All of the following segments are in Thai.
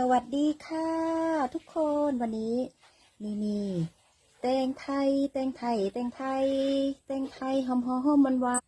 สวัสดีค่ะทุกคนวันนี้นี่นี่แตงไทยแตงไทยแตงไทยแตงไทยหอมหอมมันหวาน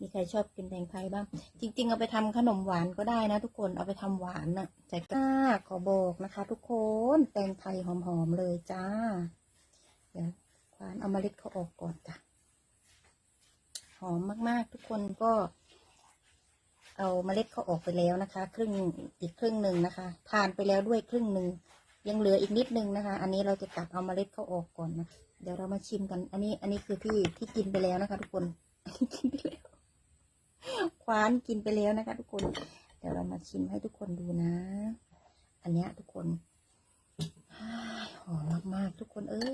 มีใครชอบกินแตงไทยบ้าง จริง ๆ เอาไปทำขนมหวานก็ได้นะ ทุกคนเอาไปทำหวานน่ะใส่ก้าขอบอกนะคะ ทุกคนแตงไทยหอมๆเลยจ้าเดี๋ยวควานเอาเล็ดเขาออกก่อนจ้ะหอมมากๆ ทุกคนก็ เอาเมล็ดเขาออกไปแล้วนะคะ ครึ่งอีกครึ่งหนึ่งนะคะทานไปแล้วด้วยครึ่งหนึ่งยังเหลืออีกนิดนึงนะคะ อันนี้เราจะตัดเอาเมล็ดเขาออกก่อนนะเดี๋ยวเรามาชิมกัน อันนี้อันนี้คือที่ที่กินไปแล้วนะคะ ทุกคนกินไปแล้วควานกินไปแล้วนะคะ ทุกคน เดี๋ยวเรามาชิมให้ทุกคนดูนะ อันเนี้ยทุกคนหอมมากๆทุกคนเอ้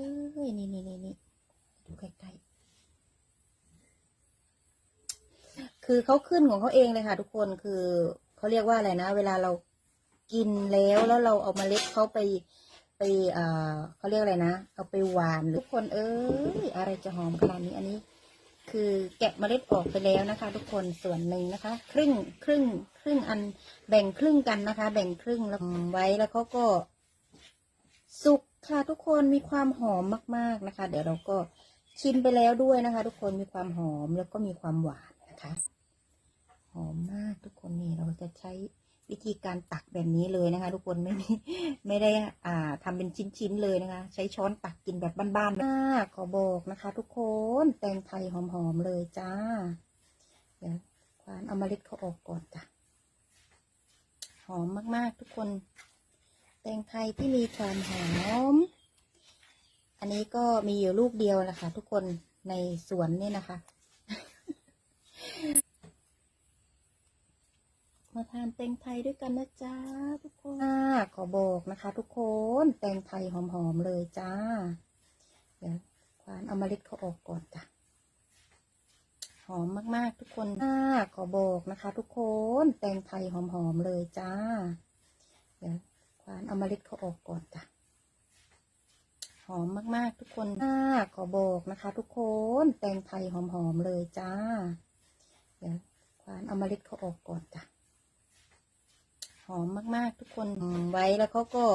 ยนี่นี่นี่นี่ดูใกล้ๆ คือเขาขึ้นของเขาเองเลยค่ะ ทุกคนคือเขาเรียกว่าอะไรนะ เวลาเรากินแล้วแล้วเราเอามาเมล็ดเขาไปไปเอ่อเขาเรียกอะไรนะ เอาไปหวานทุกคนเอ้ยอะไรจะหอมขนาดนี้อันนี้ คือแกะเมล็ดออกไปแล้วนะคะ ทุกคนส่วนหนึ่งนะคะ ครึ่งครึ่งครึ่งอันแบ่งครึ่งกันนะคะ แบ่งครึ่งแล้วไว้แล้วเขาก็ สุกค่ะทุกคนมีความหอมมาก ๆนะคะ เดี๋ยวเราก็ชิมไปแล้วด้วยนะคะ ทุกคนมีความหอมแล้วก็มีความหวานนะคะ หอมมากทุกคนนี่เราจะใช้วิธีการตักแบบนี้เลยนะคะ ทุกคนไม่ไม่ได้อ่าทำเป็นชิ้นๆเลยนะคะ ใช้ช้อนตักกินแบบบ้านๆมากขอบอกนะคะ ทุกคนแตงไทยหอมๆเลยจ้าเดี๋ยวควานเอาเมล็ดเขาออกก่อนจ้ะหอมมากๆ ทุกคน แตงไทยที่มีความหอม อันนี้ก็มีอยู่ลูกเดียวนะคะ ทุกคนในสวนนี่นะคะ มาทานแตงไทยด้วยกันนะจ๊ะทุกคนอ่าขอบอกนะคะ ทุกคนแตงไทยหอมๆเลยจ้า เดี๋ยวควานเอาเล็ดเขาออกก่อนจ้ะหอมมากๆ ทุกคนอ่าขอบอกนะคะ ทุกคนแตงไทยหอมๆเลยจ้า เดี๋ยวควานเอาเล็ดเขาออกก่อนจ้ะหอมมากๆ ทุกคนอ่าขอบอกนะคะ ทุกคนแตงไทยหอมๆเลยจ้า เดี๋ยวควานเอาเล็ดเขาออกก่อนจ้ะ หอมมาก ๆ ทุกคนไว้แล้วเขาก็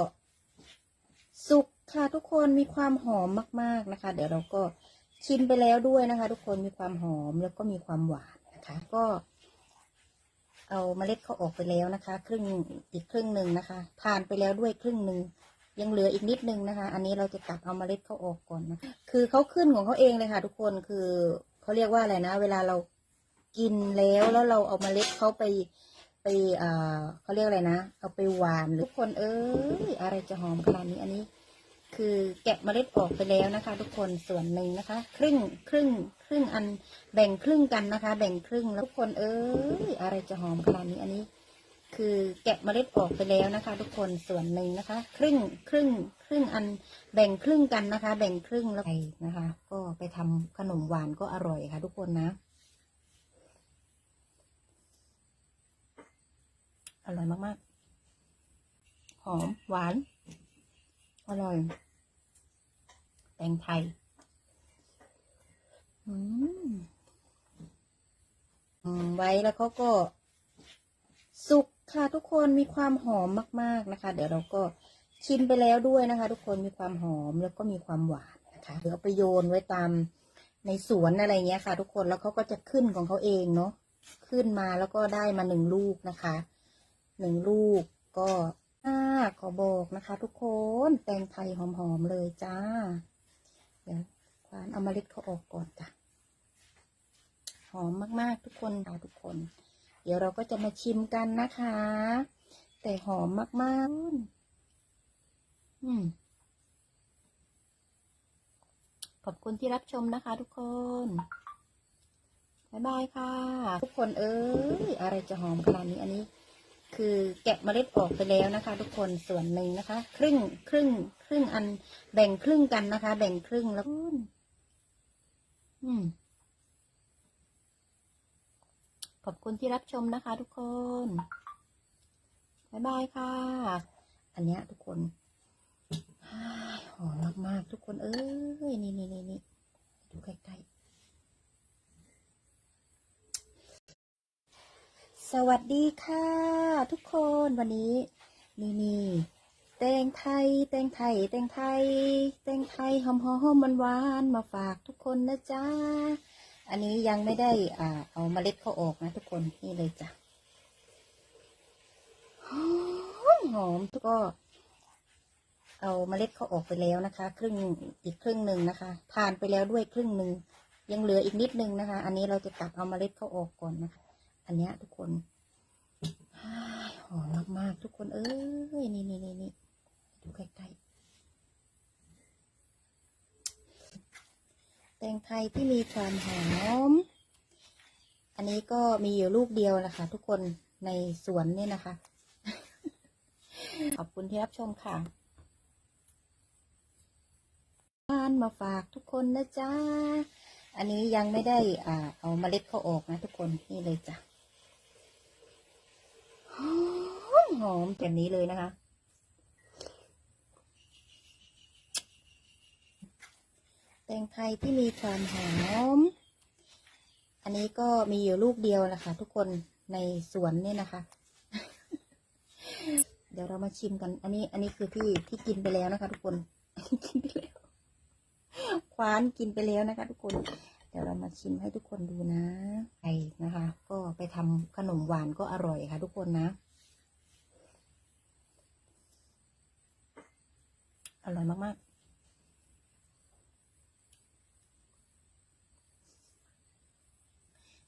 สุกค่ะทุกคนมีความหอมมาก ๆนะคะ เดี๋ยวเราก็ชิมไปแล้วด้วยนะคะ ทุกคนมีความหอมแล้วก็มีความหวานนะคะ ก็ เอาเมล็ดเขาออกไปแล้วนะคะ ครึ่งอีกครึ่งหนึ่งนะคะทานไปแล้วด้วยครึ่งหนึ่งยังเหลืออีกนิดนึงนะคะ อันนี้เราจะตัดเอาเมล็ดเขาออกก่อนนะคือเขาขึ้นของเขาเองเลยค่ะ ทุกคนคือเขาเรียกว่าอะไรนะ เวลาเรากินแล้วแล้วเราเอาเมล็ดเขาไป ไปเอ่อเขาเรียกอะไรนะ เอาไปหวานทุกคนเอ้ยอะไรจะหอมขนาดนี้อันนี้ คือแกะเมล็ดออกไปแล้วนะคะ ทุกคนส่วนหนึ่งนะคะ ครึ่งครึ่งครึ่งอันแบ่งครึ่งกันนะคะ แบ่งครึ่งแล้วทุกคนเอ้ยอะไรจะหอมขนาดนี้อันนี้ คือแกะเมล็ดออกไปแล้วนะคะ ทุกคนส่วนหนึ่งนะคะ ครึ่งครึ่งครึ่งอันแบ่งครึ่งกันนะคะ แบ่งครึ่งแล้วไปนะคะ ก็ไปทำขนมหวานก็อร่อยค่ะ ทุกคนนะ ร่อยมากๆ หอม หวาน อร่อย แตงไทย อืมไว้แล้วเขาก็สุกค่ะทุกคนมีความหอมมาก ๆนะคะ เดี๋ยวเราก็ชิมไปแล้วด้วยนะคะ ทุกคนมีความหอมแล้วก็มีความหวานนะคะเดี๋ยวเอาไปโยนไว้ตามในสวนอะไรเงี้ยค่ะ ทุกคนแล้วเขาก็จะขึ้นของเขาเองเนาะขึ้นมาแล้วก็ได้มาหนึ่งลูกนะคะ หนึ่งลูกก็อ่าขอบอกนะคะ ทุกคนแตงไทยหอมๆเลยจ้า เดี๋ยวควานเอาเล็ดเขาออกก่อนจ้ะหอมมากๆทุกคนค่ะทุกคน เดี๋ยวเราก็จะมาชิมกันนะคะ แต่หอมมากๆ อืมขอบคุณที่รับชมนะคะ ทุกคน บ๊ายบายค่ะ ทุกคนเอ้ย อะไรจะหอมขนาดนี้อันนี้ คือแกะเมล็ดออกไปแล้วนะคะ ทุกคนส่วนหนึ่งนะคะ ครึ่งครึ่งครึ่งอันแบ่งครึ่งกันนะคะ แบ่งครึ่งแล้วอืมขอบคุณที่รับชมนะคะ ทุกคนบ๊ายบายค่ะ อันเนี้ย ทุกคนหอมมากๆทุกคนเอ้ยนี่นี่นี่นี่ดูใกล้ๆ สวัสดีค่ะ ทุกคนวันนี้นี่นี่แตงไทยแตงไทยแตงไทยแตงไทยหอมหอมมันหวานมาฝากทุกคนนะจ๊ะอันนี้ยังไม่ได้อ่าเอาเมล็ดเขาออกนะทุกคนนี่เลยจ้ะหอมหอมทุกก็ เอาเมล็ดเขาออกไปแล้วนะคะ ครึ่งอีกครึ่งหนึ่งนะคะทานไปแล้วด้วยครึ่งหนึ่งยังเหลืออีกนิดนึงนะคะ อันนี้เราจะตัดเอาเมล็ดเขาออกก่อนนะคะ อันเนี้ยทุกคนหอมมากๆทุกคน เอ้ยนี่นี่นี่นี่ดูใกล้ๆแตงไทยที่มีความหอม อันนี้ก็มีอยู่ลูกเดียวนะคะ ทุกคนในสวนนี่นะคะ ขอบคุณที่รับชมค่ะานมาฝากทุกคนนะจ๊ะ อันนี้ยังไม่ได้อ่าเอาเมล็ดเขาออกนะทุกคนนี่เลยจ้ะหอม หอมแบบนี้เลยนะคะ แตงไทยที่มีความหอม อันนี้ก็มีอยู่ลูกเดียวนะคะ ทุกคนในสวนเนี่ยนะคะ เดี๋ยวเรามาชิมกัน อันนี้ อันนี้คือที่ที่กินไปแล้วนะคะ ทุกคนกินไปแล้วคว้านกินไปแล้วนะคะ ทุกคน เดี๋ยวเรามาชิมให้ทุกคนดูนะไปนะคะ ก็ไปทำขนมหวานก็อร่อยค่ะ ทุกคนนะ อร่อยมาก ๆ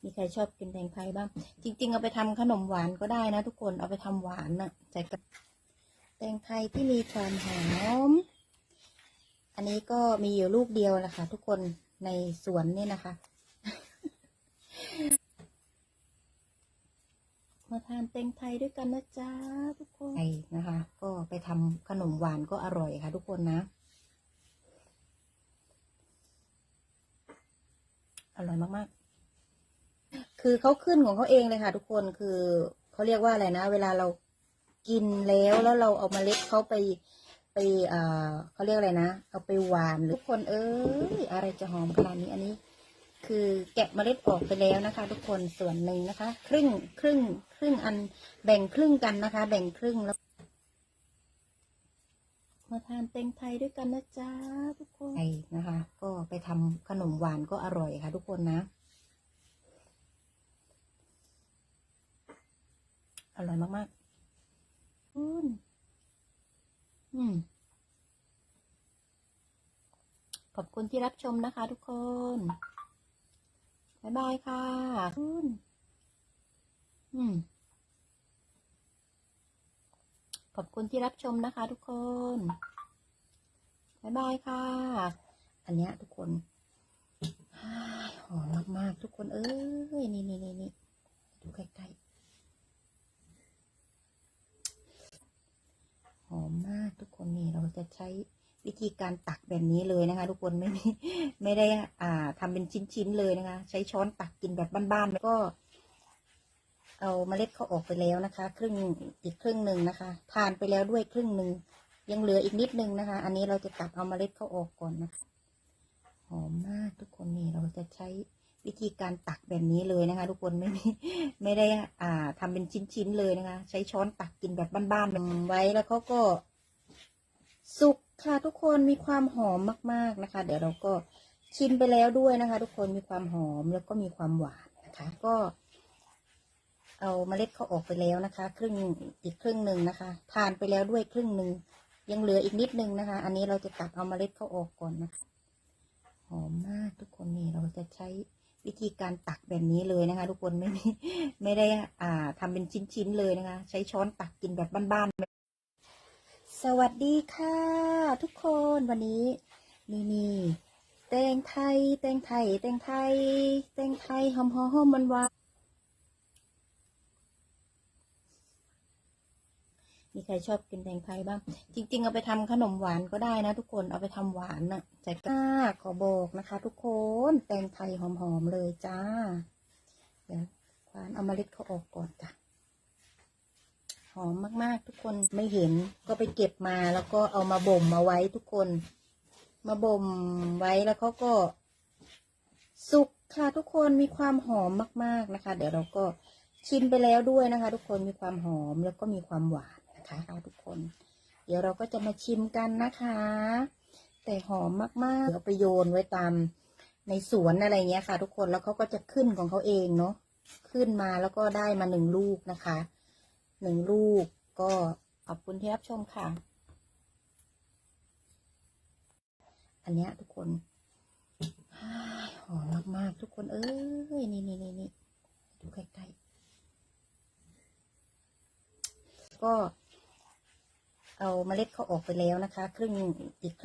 มีใครชอบกินแตงไทยบ้าง จริง ๆ เอาไปทำขนมหวานก็ได้นะ ทุกคน เอาไปทำหวานน่ะใส่กับแตงไทยที่มีความหอม อันนี้ก็มีอยู่ลูกเดียวนะคะทุกคนในสวนนี่นะคะ มาทานเต็งไทยด้วยกันนะจ๊ะทุกคนไปนะคะ ก็ไปทำขนมหวานก็อร่อยค่ะ ทุกคนนะ อร่อยมากๆ คือเขาขึ้นของเขาเองเลยค่ะ ทุกคนคือเขาเรียกว่าอะไรนะ เวลาเรากินแล้วแล้วเราเอามาเล็ดเขาไปไปเอ่อเขาเรียกอะไรนะ เอาไปหวานหรือทุกคนเอ้ยอะไรจะหอมขนาดนี้อันนี้ คือแกะเมล็ดออกไปแล้วนะคะ ทุกคนส่วนหนึ่งนะคะ ครึ่งครึ่งครึ่งอันแบ่งครึ่งกันนะคะ แบ่งครึ่งแล้วมาทานเต็งไทยด้วยกันนะจ๊ะทุกคนไปนะคะ ก็ไปทำขนมหวานก็อร่อยค่ะ ทุกคนนะ อร่อยมากๆอืมอืมขอบคุณที่รับชมนะคะทุกคน บ๊ายบายค่ะคุณอืมขอบคุณที่รับชมนะคะทุกคน บ๊ายบายค่ะ อันเนี้ยทุกคนหอมมากๆทุกคนเอ้ย นี่นี่นี่นี่ดูใกล้ๆ หอมมากทุกคนนี่เราจะใช้ วิธีการตักแบบนี้เลยนะคะ ทุกคนไม่มีไม่ได้อ่าทำเป็นชิ้นๆเลยนะคะ ใช้ช้อนตักกินแบบบ้านๆแล้วก็ เอาเมล็ดเขาออกไปแล้วนะคะ ครึ่งอีกครึ่งหนึ่งนะคะ ทานไปแล้วด้วยครึ่งหนึ่งยังเหลืออีกนิดนึงนะคะ อันนี้เราจะตัดเอาเมล็ดเขาออกก่อนนะคะหอมมากทุกคนนี่เราจะใช้วิธีการตักแบบนี้เลยนะคะ ทุกคนไม่มีไม่ได้อ่าทำเป็นชิ้นๆเลยนะคะ ใช้ช้อนตักกินแบบบ้านๆไว้แล้วเขาก็สุก ค่ะทุกคนมีความหอมมากๆนะคะ เดี๋ยวเราก็ชิมไปแล้วด้วยนะคะ ทุกคนมีความหอมแล้วก็มีความหวานนะคะ ก็ เอาเมล็ดเขาออกไปแล้วนะคะ ครึ่งอีกครึ่งหนึ่งนะคะ ทานไปแล้วด้วยครึ่งหนึ่งยังเหลืออีกนิดนึงนะคะ อันนี้เราจะตัดเอาเมล็ดเขาออกก่อนนะคะ หอมมากทุกคนนี่เราจะใช้วิธีการตักแบบนี้เลยนะคะ ทุกคนไม่ไม่ได้อ่าทำเป็นชิ้นๆเลยนะคะ ใช้ช้อนตักกินแบบบ้านๆ สวัสดีค่ะทุกคนวันนี้นี่นี่แตงไทยแตงไทยแตงไทยแตงไทยหอมหอมมันหวานมีใครชอบกินแตงไทยบ้าง จริง ๆ เอาไปทำขนมหวานก็ได้นะ ทุกคนเอาไปทำหวานน่ะใส่ก้าขอบอกนะคะ ทุกคนแตงไทยหอมๆเลยจ้าเดี๋ยวควานเอามาเล็ดเขาออกก่อนจ้ะ หอมมากๆ ทุกคนไม่เห็นก็ไปเก็บมาแล้วก็เอามาบ่มมาไว้ทุกคน มาบ่มไว้แล้วเขาก็สุกค่ะทุกคนมีความหอมมากๆนะคะ เดี๋ยวเราก็ชิมไปแล้วด้วยนะคะ ทุกคนมีความหอมแล้วก็มีความหวานนะคะทุกคน เดี๋ยวเราก็จะมาชิมกันนะคะ แต่หอมมากๆเอาไปโยนไว้ตามในสวนอะไรเงี้ยค่ะ ทุกคนแล้วเขาก็จะขึ้นของเขาเองเนาะขึ้นมาแล้วก็ได้มาหนึ่งลูกนะคะ หนึ่งลูก ก็ขอบคุณที่รับชมค่ะ อันนี้ทุกคนหอมมาก ๆ ทุกคนเอ้ย นี่นี่นี่นี่ดูใกล้ๆก็เอาเมล็ดเขาออกไปแล้วนะคะ ครึ่งอีกครึ่ง